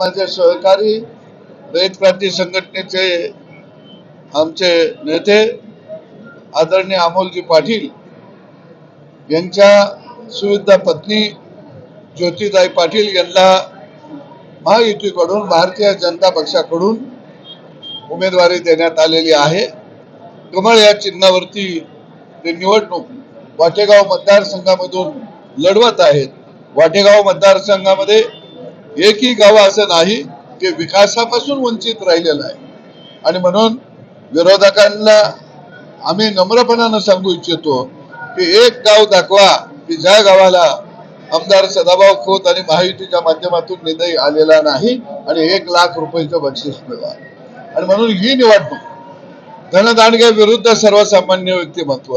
माझे सहकारी रयत क्रांती संघटनेचे आमचे नेते आदरणीय अमोलजी पाटील यांच्या सुविधा पत्नी ज्योतिताई पाटील यांना महायुतीकडून भारतीय जनता पक्षाकडून उमेदवारी देण्यात आलेली आहे. कमळ या चिन्हावरती ते निवडणूक वाटेगाव मतदारसंघामधून लढवत आहेत. वाटेगाव मतदारसंघामध्ये एकही गाव असं नाही की विकासापासून वंचित राहिलेलं आहे. आणि म्हणून विरोधकांना आम्ही नम्रपणानं सांगू इच्छितो की एक गाव दाखवा की ज्या गावाला आमदार सदाभाऊ खोत आणि महायुतीच्या माध्यमातून निधी आलेला नाही आणि एक लाख रुपयाचं बक्षीस मिळवा. आणि म्हणून ही निवडणूक धनदांडग्या विरुद्ध सर्वसामान्य व्यक्तिमत्व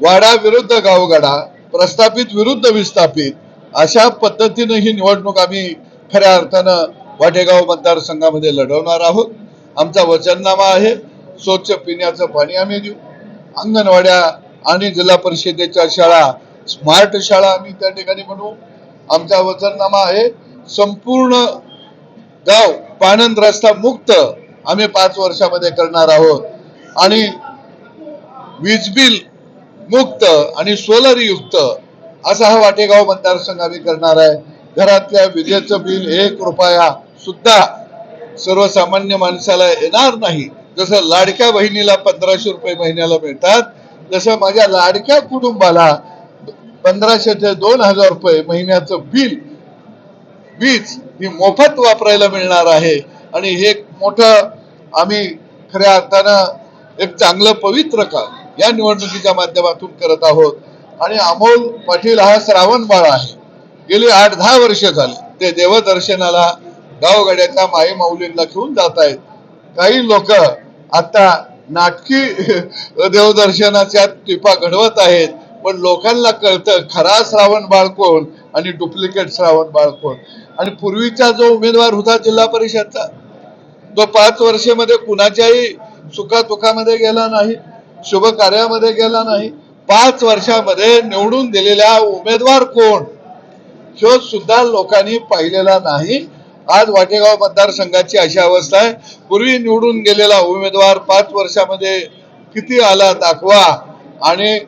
वाडा विरुद्ध गावगाडा प्रस्थापित विरुद्ध विस्थापित अशा पद्धतीनं ही निवडणूक आम्ही खऱ्या अर्थानं वाटेगाव मतदारसंघामध्ये लढवणार आहोत. आमचा वचननामा आहे स्वच्छ पिण्याचं पाणी आम्ही देऊ. अंगणवाड्या आणि जिल्हा परिषदेच्या शाळा स्मार्ट शाळा आम्ही त्या ठिकाणी बनवू. आमचा वचननामा आहे संपूर्ण गाव पाणंद रस्ता मुक्त आम्ही पाच वर्षामध्ये करणार आहोत. आणि वीज बिल मुक्त आणि सोलर युक्त असा हा वाटेगाव मतदारसंघ आम्ही करणार आहे. घरातल्या विजेचं बिल एक रुपया सुद्धा सर्वसामान्य माणसाला येणार नाही. जसं लाडक्या बहिणीला पंधराशे रुपये महिन्याला मिळतात जसं माझ्या लाडक्या कुटुंबाला पंधराशे ते दोन हजार रुपये महिन्याचं बिल वीज ही मोफत वापरायला मिळणार आहे. आणि हे मोठं आम्ही खऱ्या अर्थानं एक चांगलं पवित्र काम या निवडणुकीच्या माध्यमातून करत आहोत. आणि अमोल पाटील हा श्रावण बाळ आहे. गेली आठ दहा वर्ष झाले. ते देवदर्शनाला गावगड्याच्या माई माऊलींना घेऊन जात आहेत. काही लोक आता नाटकी देवदर्शनाच्या टिपा घडवत आहेत पण लोकांना कळतं खरा श्रावण बाळ कोण आणि डुप्लिकेट श्रावण बाळ कोण. आणि पूर्वीचा जो उमेदवार होता जिल्हा परिषदचा तो पाच वर्षेमध्ये कुणाच्याही सुखातुखामध्ये गेला नाही शुभ कार्यामध्ये गेला नाही पाच वर्षामध्ये निवडून दिलेला उमेदवार कोण? ह्यो सुद्धा लोकांनी पाहिलेला नाही. आज वाटेगाव मतदारसंघाची अशी अवस्था आहे. पूर्वी निवडून गेलेला उमेदवार पाच वर्षामध्ये किती आला दाखवा आणि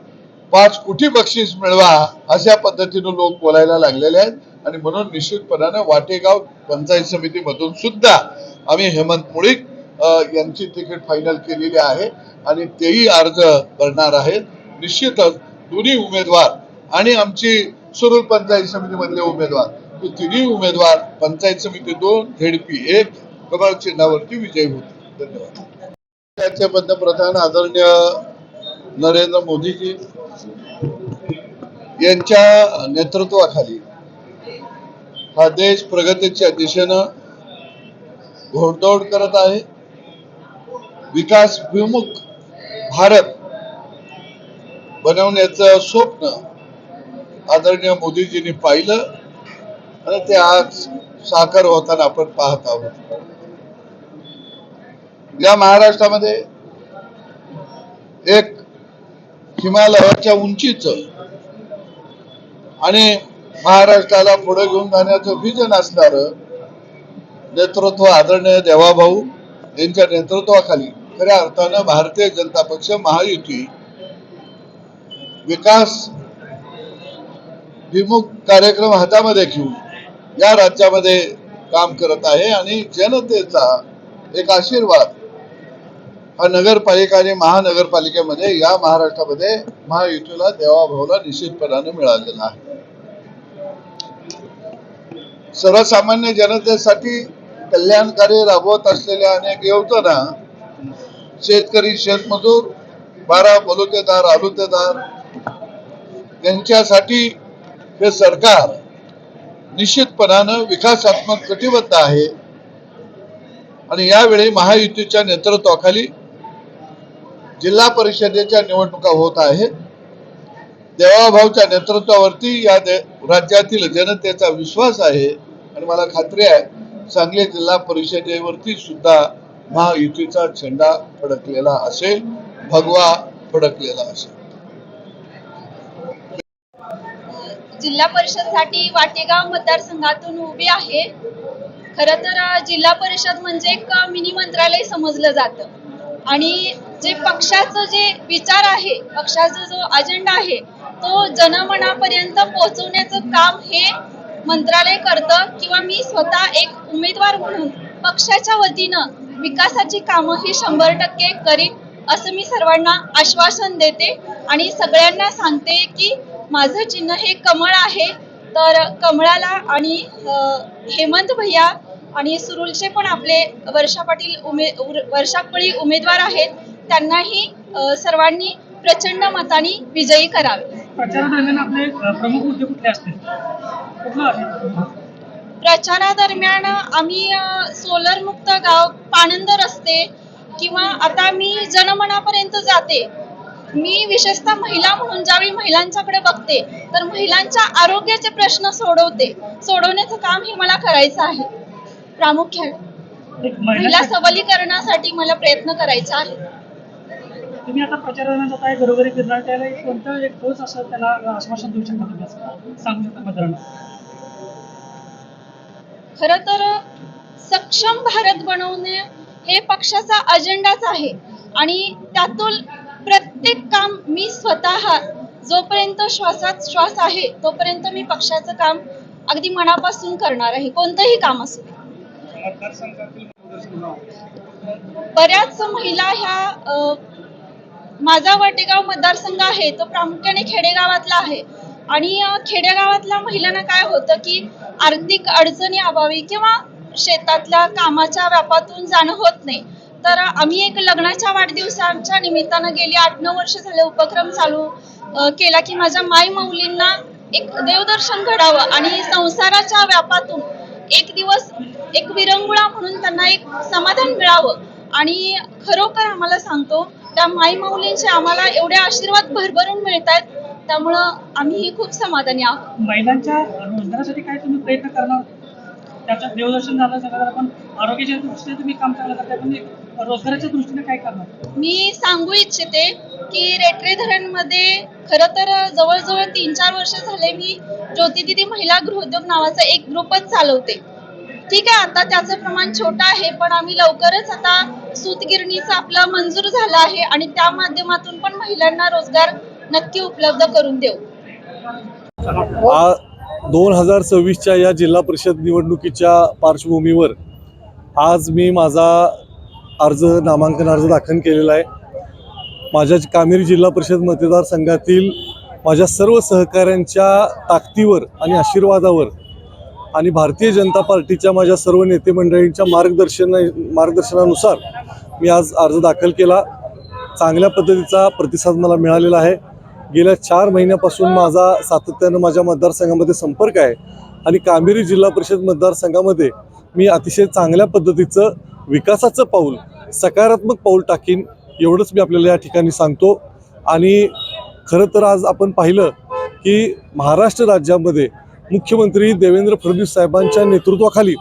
पाच कोटी बक्षीस मिळवा अशा पद्धतीनं लोक बोलायला लागलेले आहेत. आणि म्हणून निश्चितपणानं वाटेगाव पंचायत समितीमधून सुद्धा आम्ही हेमंत मुळीक यांची तिकीट फायनल केलेली आहे आणि तेही अर्ज भरणार आहेत. निश्चितच दोन्ही उमेदवार आणि आमची सुरुल पंचायत समितीमधले उमेदवार. हे तिन्ही उमेदवार पंचायत समिती दोन झेडपी एक कमळ चिन्हावरती विजयी होते धन्यवाद. राज्याचे पंतप्रधान आदरणीय नरेंद्र मोदीजी यांच्या नेतृत्वाखाली हा देश प्रगतीच्या दिशेनं घोडदौड करत आहे. विकास विमुख भारत बनवण्याचं स्वप्न आदरणीय मोदीजींनी पाहिलं आणि ते आज साकार होताना आपण पाहत आहोत. या महाराष्ट्रामध्ये एक हिमालयाच्या उंचीच आणि महाराष्ट्राला पुढे घेऊन जाण्याचं विजन असणार नेतृत्व आदरणीय देवाभाऊ यांच्या नेतृत्वाखाली खऱ्या अर्थानं भारतीय जनता पक्ष महायुती विकास विमुख कार्यक्रम हातामध्ये घेऊन या राज्यामध्ये काम करत आहे आणि जनतेचा एक आशीर्वाद हा नगरपालिका आणि महानगरपालिकेमध्ये या महाराष्ट्रामध्ये महायुतीला देवाभाऊला निश्चितपणाने मिळालेला आहे. सर्वसामान्य जनतेसाठी कल्याणकारी राबवत असलेल्या अनेक योजना शेतकरी शेतमजूर बारा बलुतेदार आलुतेदार यांच्यासाठी हे सरकार निश्चितपणानं विकासात्मक कटिबद्ध आहे. आणि यावेळी महायुतीच्या नेतृत्वाखाली जिल्हा परिषदेच्या निवडणुका होत आहेत. देवाभाऊच्या नेतृत्वावरती या दे- राज्यातील जनतेचा विश्वास आहे. आणि मला खात्री आहे सांगली जिल्हा परिषदेवरती सुद्धा महायुतीचा झेंडा फडकलेला असेल भगवा फडकलेला असेल. जिल्हा परिषदसाठी वाटेगाव मतदारसंघातून उभी आहे. खरं तर जिल्हा परिषद म्हणजे एक मिनी मंत्रालय समजलं जातं. आणि जे पक्षाचं जे विचार आहे पक्षाचा जो अजेंडा आहे तो जनमनापर्यंत पोहोचवण्याचं काम हे मंत्रालय करतं किंवा मी स्वतः एक उमेदवार म्हणून पक्षाच्या वतीनं विकासाची कामं ही शंभर टक्के करीन असं मी सर्वांना आश्वासन देते. आणि सगळ्यांना सांगते की माझं चिन्ह हे कमळ आहे. तर कमळाला आणि हेमंत भैया आणि सुरुलचे पण आपले वर्षा पाटील उमे उर- वर्षा कोळी उमेदवार आहेत. त्यांनाही सर्वांनी प्रचंड मताने विजयी करावे. प्रचारादरम्यान आम्ही सोलर मुक्त गाव पाणंद रस्ते किंवा आता मी जनमनापर्यंत जाते. मी विशेषतः महिला म्हणून ज्यावेळी महिलांच्याकडे बघते तर महिलांच्या आरोग्याचे प्रश्न सोडवते. सोडवण्याचं काम हे मला करायचं आहे. प्रामुख्याने. महिला सबलीकरणासाठी मला प्रयत्न करायचा आहे तुम्ही आता प्रचारादरम्यान जाताय घरोघरी फिरणार त्याला एक कोणतं एक ठोस असं त्याला आश्वासन देऊ शकता तुम्ही असं सांगू शकता मित्रांनो? खर तर सक्षम भारत बनवणे हे पक्षाचा अजेंडाच आहे. आणि त्यातून प्रत्येक काम मी स्वतः जोपर्यंत श्वासात श्वास आहे तोपर्यंत मी पक्षाचं काम अगदी मनापासून करणार आहे. कोणतंही काम असू दे. बऱ्याच महिला ह्या माझा वटेगाव मतदारसंघ आहे तो प्रामुख्याने खेडेगावातला आहे. आणि खेडेगावातल्या महिलांना काय होतं की आर्थिक अडचणी अभावी किंवा शेतातल्या कामाच्या व्यापातून जाणं होत नाही. तर आम्ही एक लग्नाच्या वाढदिवसाच्या निमित्तानं गेली आठ नऊ वर्ष झाले उपक्रम चालू केला की माझ्या माय माऊलींना एक देवदर्शन घडावं आणि संसाराच्या व्यापातून एक दिवस एक विरंगुळा म्हणून त्यांना एक समाधान मिळावं. आणि खरोखर आम्हाला सांगतो त्या माई माऊलींचे आम्हाला एवढे आशीर्वाद भरभरून मिळत आहेत त्यामुळं आम्ही खूप समाधानी आहोत. महिलांच्या रोजगारासाठी काय तुम्ही प्रयत्न करणार? त्याच्यात देवदर्शन झालं सगळं पण आरोग्याच्या दृष्टीने तुम्ही काम चांगलं करताय पण एक रोजगाराच्या दृष्टीने काय करणार? मी सांगू इच्छिते की रेटरे धरणमध्ये खरं तर जवळजवळ तीन चार वर्ष झाले मी ज्योती दिदी महिला गृहोद्योग नावाचा एक ग्रुपच चालवते. ठीक आहे आता त्याचं प्रमाण छोटं आहे पण आम्ही लवकरच आता सूतगिरणीचं आपलं मंजूर झालं आहे आणि त्या माध्यमातून पण महिलांना रोजगार नक्की उपलब्ध करून देऊ. आ दोन हजार सव्वीसच्या या जिल्हा परिषद निवडणुकीच्या पार्श्वभूमीवर आज मी माझा अर्ज नामांकन अर्ज दाखल केलेला आहे. माझ्या कामेरी जिल्हा परिषद मतदारसंघातील माझ्या सर्व सहकाऱ्यांच्या ताकदीवर आणि आशीर्वादावर आणि भारतीय जनता पार्टीच्या माझ्या सर्व नेते मंडळींच्या मार्गदर्शन मार्गदर्शनानुसार मी आज अर्ज दाखल केला. चांगल्या पद्धतीचा प्रतिसाद मला मिळालेला आहे. गेल्या चार महिन्यापासून माझा सातत्यानं माझ्या मतदारसंघामध्ये संपर्क आहे. आणि कामेरी जिल्हा परिषद मतदारसंघामध्ये मी अतिशय चांगल्या पद्धतीचं विकासाचं पाऊल सकारात्मक पाऊल टाकीन एवढंच मी आपल्याला या ठिकाणी सांगतो. आणि खरं तर आज आपण पाहिलं की महाराष्ट्र राज्यामध्ये मुख्यमंत्री देवेंद्र फडणवीस साहेबांच्या नेतृत्वाखाली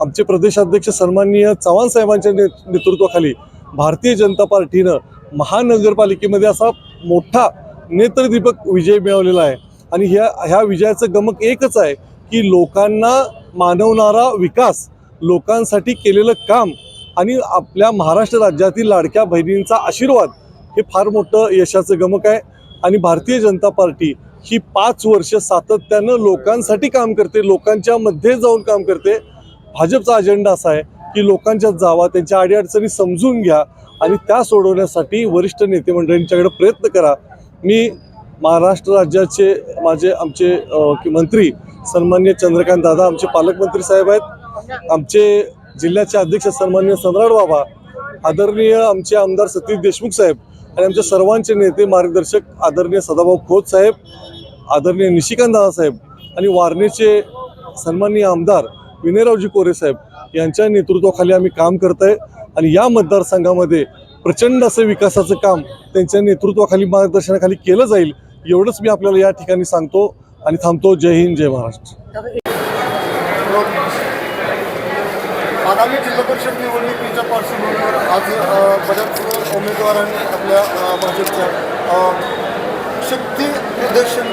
आमचे प्रदेशाध्यक्ष सन्माननीय चव्हाण साहेबांच्या ने नेतृत्वाखाली भारतीय जनता पार्टीनं महानगरपालिकेमध्ये असा मोठा नेत्रदीपक विजय मिळवलेला आहे. आणि ह्या ह्या विजयाचं गमक एकच आहे की लोकांना मानवणारा विकास लोकांसाठी केलेलं काम आणि आपल्या महाराष्ट्र राज्यातील लाडक्या बहिणींचा आशीर्वाद हे फार मोठं यशाचं गमक आहे. आणि भारतीय जनता पार्टी ही पाच वर्ष सातत्यानं लोकांसाठी काम करते लोकांच्या मध्ये जाऊन काम करते. भाजपचा अजेंडा असा आहे की लोकांच्यात जावा त्यांच्या अडीअडचणी समजून घ्या आणि त्या सोडवण्यासाठी वरिष्ठ नेते मंडळींच्याकडे प्रयत्न करा. मी महाराष्ट्र राज्याचे माझे आमचे मंत्री सन्मान्य चंद्रकांत दादा आमचे पालकमंत्री साहेब आहेत. आमचे जिल्ह्याचे अध्यक्ष सन्मान्य सम्राट बाबा आदरणीय आमचे आमदार सतीश देशमुख साहेब आणि आमच्या सर्वांचे नेते मार्गदर्शक आदरणीय सदाभाऊ खोत साहेब आदरणीय निशिकांत दादा साहेब आणि वारणेचे सन्माननीय आमदार विनयरावजी कोरे साहेब यांच्या नेतृत्वाखाली आम्ही काम करत आहे आणि या मतदारसंघामध्ये प्रचंड असं विकासाचं काम त्यांच्या नेतृत्वाखाली मार्गदर्शनाखाली केलं जाईल एवढंच मी आपल्याला या ठिकाणी सांगतो आणि थांबतो. जय हिंद जय महाराष्ट्र. आगामी जिल्हा परिषद निवडणुकीच्या पार्श्वभूमीवर आज बऱ्याच उमेदवारांनी आपल्या भाजपच्या शक्ती प्रदर्शन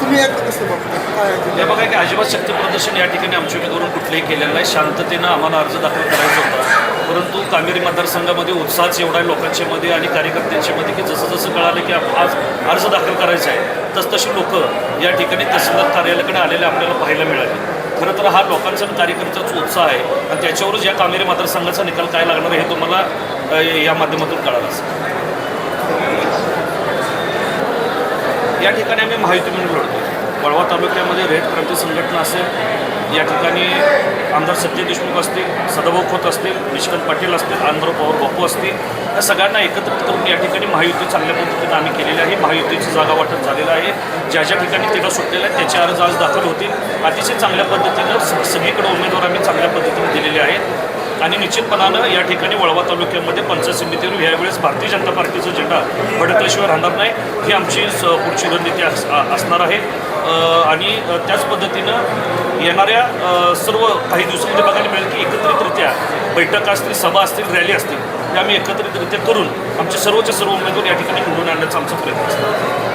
तुम्ही यात कसं बघता? काय हे बघा की अजिबात शक्ती प्रदर्शन या ठिकाणी आमच्या उमेदवारून कुठलंही केलेलं नाही. शांततेनं आम्हाला अर्ज दाखल करायचा होता. परंतु कामेरी मतदारसंघामध्ये उत्साहच एवढा आहे लोकांच्या मध्ये आणि कार्यकर्त्यांच्यामध्ये की जसं जसं कळालं की आज अर्ज दाखल करायचा आहे तस तशी लोक या ठिकाणी तहसीलदार कार्यालयाकडे आलेले आपल्याला पाहायला मिळाले. खरं तर हा लोकांचा आणि कार्यकर्त्याचा उत्साह आहे आणि त्याच्यावरच या कामेरी मतदारसंघाचा निकाल काय लागणार हे तुम्हाला या माध्यमातून कळालं असेल. या ठिकाणी आम्ही महायुती म्हणून लढतो वळवा तालुक्यामध्ये रेड क्रांती संघटना असेल या ठिकाणी आमदार सत्य देशमुख असतील सदाभाऊ खोत असतील निष्कंत पाटील असतील आंध्र पवार बापू असतील या सगळ्यांना एकत्रित करून या ठिकाणी महायुती चांगल्या पद्धतीने आम्ही केलेली आहे. महायुतीची जागा वाटप झालेलं आहे. ज्या ज्या ठिकाणी तिला सुटलेलं आहे त्याचे अर्ज आज दाखल होतील. अतिशय चांगल्या पद्धतीनं स- सगळीकडे उमेदवार आम्ही चांगल्या पद्धतीने दिलेले आहेत. आणि निश्चितपणानं या ठिकाणी वळवा तालुक्यामध्ये पंचायत समितीवर यावेळेस भारतीय जनता पार्टीचा झेंडा भडकल्याशिवाय राहणार नाही. ही आमची स- पुढची रणनीती अस- असणार आहे. आणि त्याच पद्धतीनं येणाऱ्या सर्व काही दिवसामध्ये बघायला मिळेल की एकत्रितरित्या बैठक असतील सभा असतील रॅली असतील त्या आम्ही एकत्रितरित्या करून आमचे सर्वच्या सर्व उमेदवार या ठिकाणी निवडून आणण्याचा आमचा प्रयत्न असतो